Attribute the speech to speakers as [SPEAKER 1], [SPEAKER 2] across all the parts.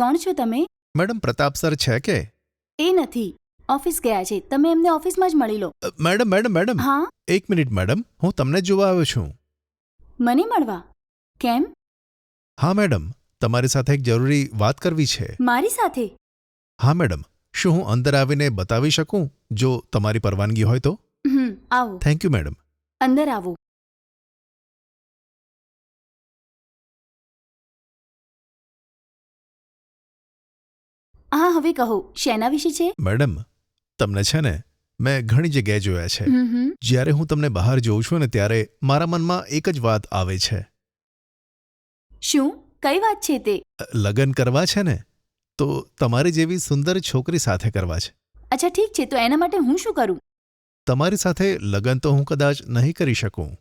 [SPEAKER 1] કોણ છો તમે?
[SPEAKER 2] મેડમ પ્રતાપ સર છે કે?
[SPEAKER 1] એ નથી. ઓફિસ ગયા છે. તમે એમને ઓફિસમાં જ મળી લો.
[SPEAKER 2] Madam madam madam.
[SPEAKER 1] હા?
[SPEAKER 2] એક મિનિટ મેડમ. હું તમને જોવા આવ્યો છું.
[SPEAKER 1] મને મળવા? કેમ?
[SPEAKER 2] હા મેડમ. તમારી સાથે એક જરૂરી વાત કરવી છે.
[SPEAKER 1] મારી સાથે?
[SPEAKER 2] હા મેડમ. શું હું અંદર આવીને બતાવી શકું? જો તમારી પરવાનગી હોય તો?
[SPEAKER 1] હમ આવો.
[SPEAKER 2] Thank you madam.
[SPEAKER 1] અંદર આવો. હા હવે કહો શેના વિશે છે?
[SPEAKER 2] મેડમ તમને છે ને મેં ઘણી જગ્યાએ જોયા છે.
[SPEAKER 1] હમ હમ.
[SPEAKER 2] જ્યારે હું તમને બહાર જોઉં છું ને ત્યારે મારા મનમાં એક જ વાત આવે છે.
[SPEAKER 1] શું? કઈ વાત છે તે?
[SPEAKER 2] લગ્ન કરવા છે ને તો તમારી જેવી સુંદર છોકરી સાથે કરવા છે.
[SPEAKER 1] અચ્છા ઠીક છે તો એના માટે હું શું કરું?
[SPEAKER 2] તમારી સાથે લગ્ન તો હું કદાચ નહીં કરી શકું.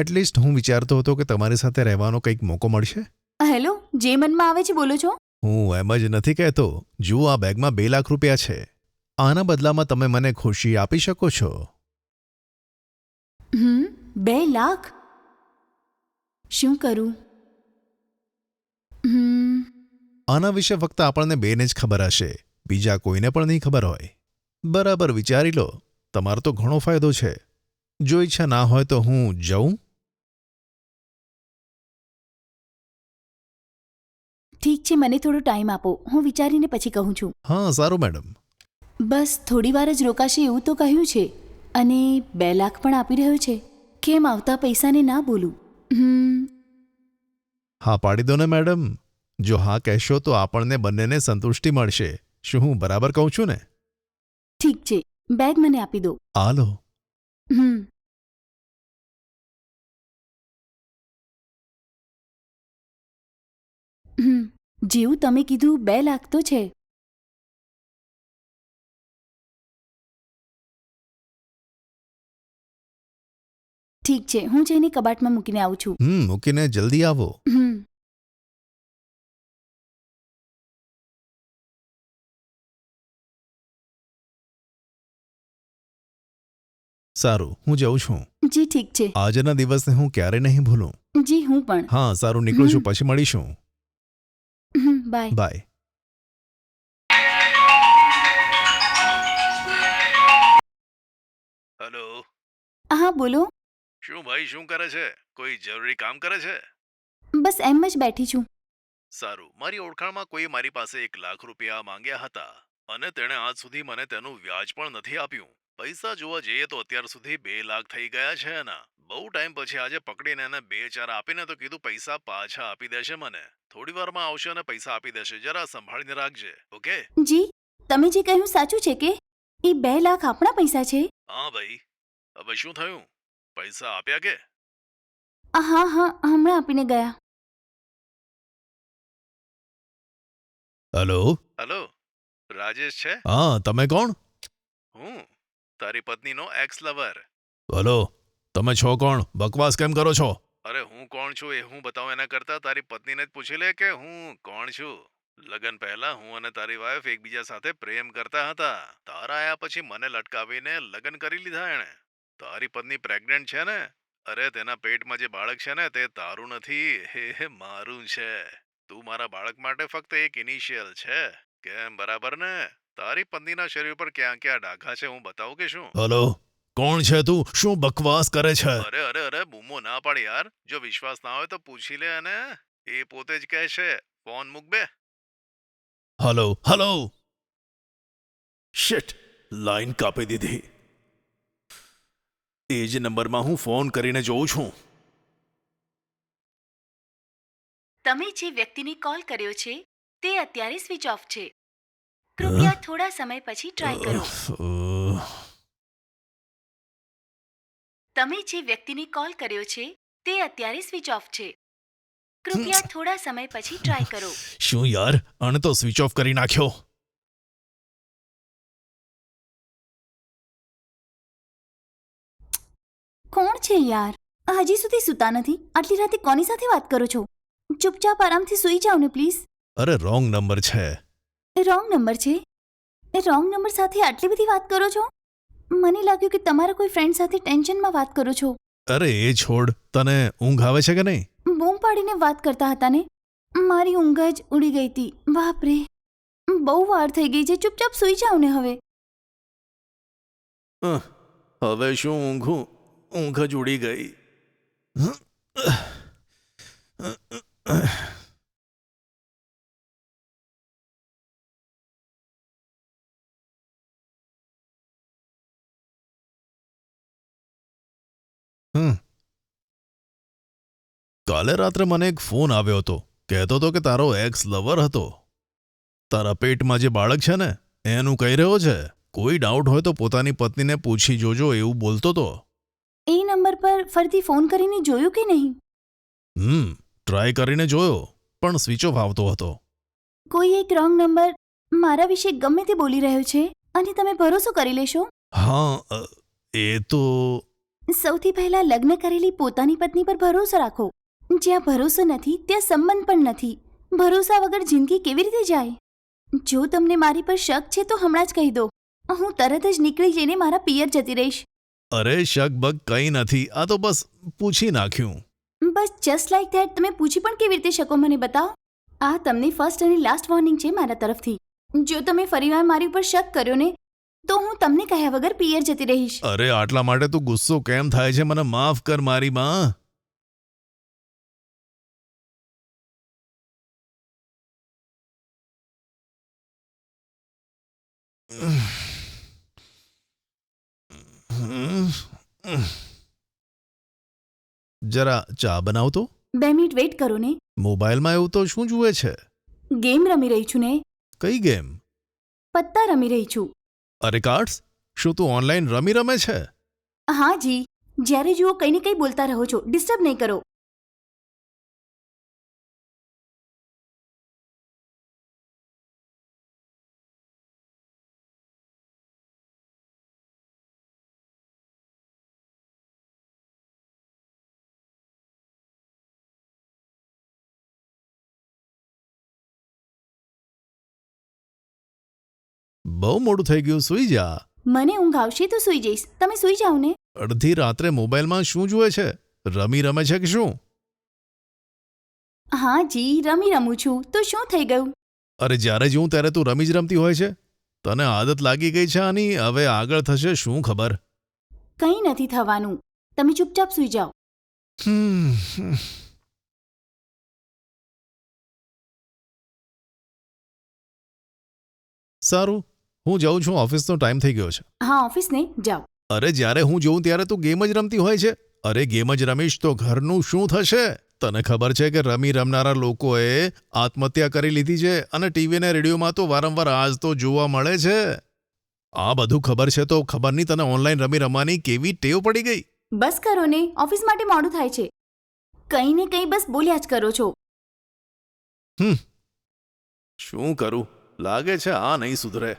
[SPEAKER 2] એટલીસ્ટ હું વિચારતો હતો કે તમારી સાથે રહેવાનો કંઈક મોકો મળશે.
[SPEAKER 1] હેલો જે મનમાં આવે છે બોલો છો.
[SPEAKER 2] હું એમ જ નથી કહેતો. જુઓ આ બેગમાં બે લાખ રૂપિયા છે. આના બદલામાં તમે મને ખુશી આપી શકો છો.
[SPEAKER 1] હમ બે લાખ? શું કરું? હમ.
[SPEAKER 2] આના વિશે ફક્ત આપણને બેને જ ખબર હશે. બીજા કોઈને પણ નહીં ખબર હોય. બરાબર વિચારી લો. તમારો તો ઘણો ફાયદો છે. જો ઈચ્છા ના હોય તો હું જઉં?
[SPEAKER 1] ઠીક છે મને થોડો ટાઈમ આપો. હું વિચારીને પછી કહું છું.
[SPEAKER 2] હા સારું મેડમ
[SPEAKER 1] બસ થોડી વાર જ રોકાશે એવું તો કહ્યું છે. અને બે લાખ પણ આપી રહ્યો છે. કેમ આવતા પૈસાને ના બોલું? હમ.
[SPEAKER 2] હા પાડી દો ને મેડમ જો હા કહેશો તો આપણને બંનેને સંતુષ્ટિ મળશે. શું હું બરાબર કહું છું ને?
[SPEAKER 1] ઠીક છે. બેગ મને આપી દો.
[SPEAKER 2] આલો
[SPEAKER 1] હમ. હમ. જેવું તમે કીધું બે લાખ તો છે. ઠીક છે હું જઈને કબાટમાં મૂકીને આવું છું.
[SPEAKER 2] હમ મૂકીને જલ્દી આવો.
[SPEAKER 1] હમ.
[SPEAKER 2] સારું હું જઉં છું.
[SPEAKER 1] જી ઠીક છે.
[SPEAKER 2] આજના દિવસને હું ક્યારે નહીં ભૂલું.
[SPEAKER 1] જી હું પણ.
[SPEAKER 2] હા સારું નીકળું છું પછી મળીશું.
[SPEAKER 1] બાય
[SPEAKER 2] બાય હેલો
[SPEAKER 1] હા બોલો.
[SPEAKER 2] શું ભાઈ શું કરે છે? કોઈ જરૂરી કામ કરે છે?
[SPEAKER 1] બસ એમ જ બેઠી છું.
[SPEAKER 2] સારું. મારી ઓળખાણમાં કોઈ મારી પાસે એક લાખ રૂપિયા માંગ્યા હતા અને તેણે આજ સુધી મને તેનું વ્યાજ પણ નથી આપ્યું. પૈસા જોવા જઈએ તો અત્યાર સુધી બે લાખ થઈ ગયા છે એના. બહુ ટાઈમ પછી આજે પકડીને એને બે ચાર આપીને તો કીધું પૈસા પાછા આપી દેશે મને. થોડી વારમાં આવશે અને પૈસા આપી દેશે. જરા સંભાળીને રાખજે ઓકે?
[SPEAKER 1] જી. તમે જે કહ્યું સાચું છે કે એ બે લાખ આપણા પૈસા છે?
[SPEAKER 2] હા ભાઈ. હવે શું થયું? પૈસા આપ્યા કે?
[SPEAKER 1] હા હા હમણાં આપીને ગયા.
[SPEAKER 2] હેલો? હેલો? રાજેશ છે? હા તમે કોણ? હું. તારી પત્નીનો એક્સ લવર હેલો? તમે છો કોણ? બકવાસ કેમ કરો છો? અરે હું કોણ છું એ હું બતાવું એના કરતા? તારી પત્નીને જ પૂછી લે કે હું કોણ છું? લગન પહેલા હું અને તારી વાઈફ એકબીજા સાથે પ્રેમ કરતા હતા. તારા આયા પછી મને લટકાવીને લગન કરી લીધા એણે. તારી પત્ની પ્રેગ્નન્ટ છે ને? અરે તેના પેટમાં જે બાળક છે ને તે તારું નથી. હે મારું છે. તું મારા બાળક માટે ફક્ત એક ઇનિશિયલ છે. કેમ બરાબર ને? તારી પત્નીના શરીર પર ક્યાં ક્યાં ડાઘા છે હું બતાવું કે શું? હલો કોણ છે તું? શું બકવાસ કરે છે? અરે અરે અરે બૂમો ના પાડ યાર. જો વિશ્વાસ ના હોય તો પૂછી લે અને એ પોતે જ કહે છે. ફોન મૂક બે. હલો હલો શિટ લાઈન કાપી દીધી. એ જ નંબરમાં હું ફોન કરીને જોઉં છું.
[SPEAKER 1] તમે જે વ્યક્તિને કોલ કર્યો છે તે અત્યારે સ્વિચ ઓફ છે. કૃપયા થોડા સમય પછી ટ્રાય કરો. તમે જે વ્યક્તિને કોલ કર્યો છે તે અત્યારે સ્વિચ ઓફ છે. કૃપયા થોડા સમય પછી ટ્રાય કરો.
[SPEAKER 2] શું યાર? અણ તો સ્વિચ ઓફ કરી નાખ્યો.
[SPEAKER 1] કોણ છે યાર? હજી સુધી સૂતા નથી. આટલી રાતે કોની સાથે વાત કરો છો? ચૂપચાપ આરામથી સૂઈ જાઓ ને પ્લીઝ
[SPEAKER 2] અરે રોંગ નંબર છે.
[SPEAKER 1] રોંગ નંબર છે? એ રોંગ નંબર સાથે આટલી બધી વાત કરો છો? મને લાગ્યું કે તમારા કોઈ ફ્રેન્ડ સાથે ટેન્શનમાં વાત કરો છો.
[SPEAKER 2] અરે એ છોડ તને ઊંઘ આવે છે કે નહીં?
[SPEAKER 1] બૂમ પાડીને વાત કરતા હતા ને? મારી ઊંઘ જ ઉડી ગઈ હતી. બાપરે. બહુ વાર થઈ ગઈ છે. ચૂપચાપ સૂઈ જાવ ને હવે.
[SPEAKER 2] હવે શું ઊંઘું? ઊંઘ જ ઉડી ગઈ. હમ. કાલે રાત્રે મને એક ફોન આવ્યો હતો. કહેતો હતો કે તારો એક્સ લવર હતો. તારા પેટમાં જે બાળક છે ને એનું કહી રહ્યો છે? કોઈ ડાઉટ હોય તો પોતાની પત્નીને પૂછી જોજો એવું બોલતો તો.
[SPEAKER 1] એ નંબર પર ફરીથી ફોન કરીને જોયું કે નહીં?
[SPEAKER 2] હમ ટ્રાય કરીને જોયો પણ સ્વિચ ઓફ આવતો હતો.
[SPEAKER 1] કોઈ એક રોંગ નંબર મારા વિશે ગમે તે બોલી રહ્યો છે અને તમે ભરોસો કરી લેશો?
[SPEAKER 2] હા અ, એ તો
[SPEAKER 1] સૌથી પહેલા લગ્ન કરેલી પોતાની પત્ની પર ભરોસો રાખો. જ્યાં ભરોસો નથી ત્યાં સંબંધ પણ નથી. ભરોસા વગર જિંદગી કેવી રીતે જાય? જો તમને મારી પર શક છે તો હમણાં જ કહી દો. હું તરત જ નીકળી જઈને મારા પિયર જતી રહીશ.
[SPEAKER 2] અરે શક બક કંઈ નથી. આ તો બસ પૂછી નાખ્યું.
[SPEAKER 1] બસ જસ્ટ લાઈક ધેટ તમે પૂછી પણ કેવી રીતે શકો મને બતાવો? આ તમને ફર્સ્ટ અને લાસ્ટ વોર્નિંગ છે મારા તરફથી. જો તમે ફરીવાર મારી ઉપર શક કર્યો ને તો હું તમને કહ્યા વગર પિયર જતી રહીશ.
[SPEAKER 2] અરે આટલા માટે તું ગુસ્સો કેમ થાય છે? મને માફ કર મારી માં. જરા ચા બનાવતો
[SPEAKER 1] બે મિનિટ વેઇટ કરો ને.
[SPEAKER 2] મોબાઈલમાં એવું તો શું જુએ છે?
[SPEAKER 1] ગેમ રમી રહી છું ને.
[SPEAKER 2] કઈ ગેમ?
[SPEAKER 1] પત્તા રમી રહી છું.
[SPEAKER 2] અરે કાર્ડ્સ, શું તું ઓનલાઈન રમી રમે છે?
[SPEAKER 1] હા જી. જ્યારે જુઓ કંઈ ને કંઈ બોલતા રહો છો, ડિસ્ટર્બ નહીં કરો.
[SPEAKER 2] બહુ મોડું થઈ ગયું સુઈ જા.
[SPEAKER 1] મને ઊંઘ આવશે તો સૂઈ જઈશ. તમે સૂઈ જાઓ ને.
[SPEAKER 2] અડધી રાત્રે મોબાઈલમાં શું જુએ છે? રમી રમે છે કે શું?
[SPEAKER 1] હા જી રમી રમું છું. તો શું થઈ ગયું?
[SPEAKER 2] અરે જ્યારે જોઉં ત્યારે તું રમી જ રમતી હોય છે. તને આદત લાગી ગઈ છે આની? હવે આગળ થશે શું ખબર?
[SPEAKER 1] કંઈ નથી થવાનું. તમે ચૂપચાપ સૂઈ જાઓ.
[SPEAKER 2] હમ. સારું. હું જાઉં છું ઓફિસનો ટાઈમ થઈ ગયો છે.
[SPEAKER 1] હા ઓફિસને જાઓ.
[SPEAKER 2] અરે જ્યારે હું જોઉં ત્યારે તું ગેમ જ રમતી હોય છે. અરે ગેમ જ રમીશ તો ઘરનું શું થશે? તને ખબર છે કે રમી રમનારા લોકોએ આત્મહત્યા કરી લીધી છે અને ટીવી ને રેડિયોમાં તો વારંવાર આજ તો જોવા મળે છે. આ બધું ખબર છે તો ખબર નહીં તને ઓનલાઈન રમી રમવાની કેવી ટેવ પડી ગઈ?
[SPEAKER 1] બસ કરો ને ઓફિસ માટે મોડું થાય છે. કંઈ ને કંઈ બસ બોલ્યા જ કરો છો.
[SPEAKER 2] શું કરું? લાગે છે આ નહીં સુધરે.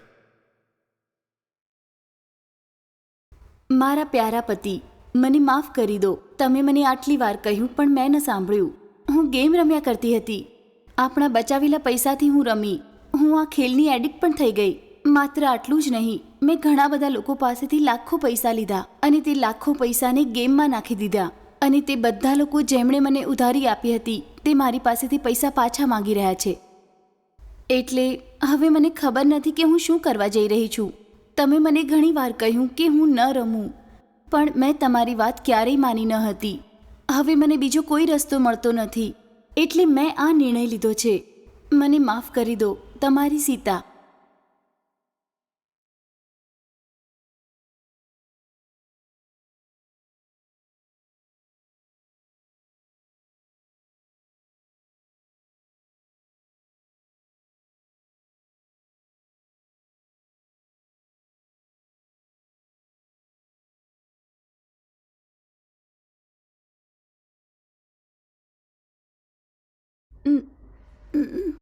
[SPEAKER 1] મારા પ્યારા પતિ, મને માફ કરી દો. તમે મને આટલી વાર કહ્યું પણ મેં ન સાંભળ્યું. હું ગેમ રમ્યા કરતી હતી. આપણા બચાવેલા પૈસાથી હું રમી. હું આ ખેલની એડિક્ટ પણ થઈ ગઈ. માત્ર આટલું જ નહીં, મેં ઘણા બધા લોકો પાસેથી લાખો પૈસા લીધા અને તે લાખો પૈસાને ગેમમાં નાખી દીધા. અને તે બધા લોકો જેમણે મને ઉધારી આપી હતી, તે મારી પાસેથી પૈસા પાછા માંગી રહ્યા છે. એટલે, હવે મને ખબર નથી કે હું શું કરવા જઈ રહી છું. તમે મને ઘણી વાર કહ્યું કે હું ન રમું, પણ મેં તમારી વાત ક્યારેય માની ન હતી. હવે મને બીજો કોઈ રસ્તો મળતો નથી, એટલે મેં આ નિર્ણય લીધો છે. મને માફ કરી દો, તમારી સીતા. 嗯。嗯嗯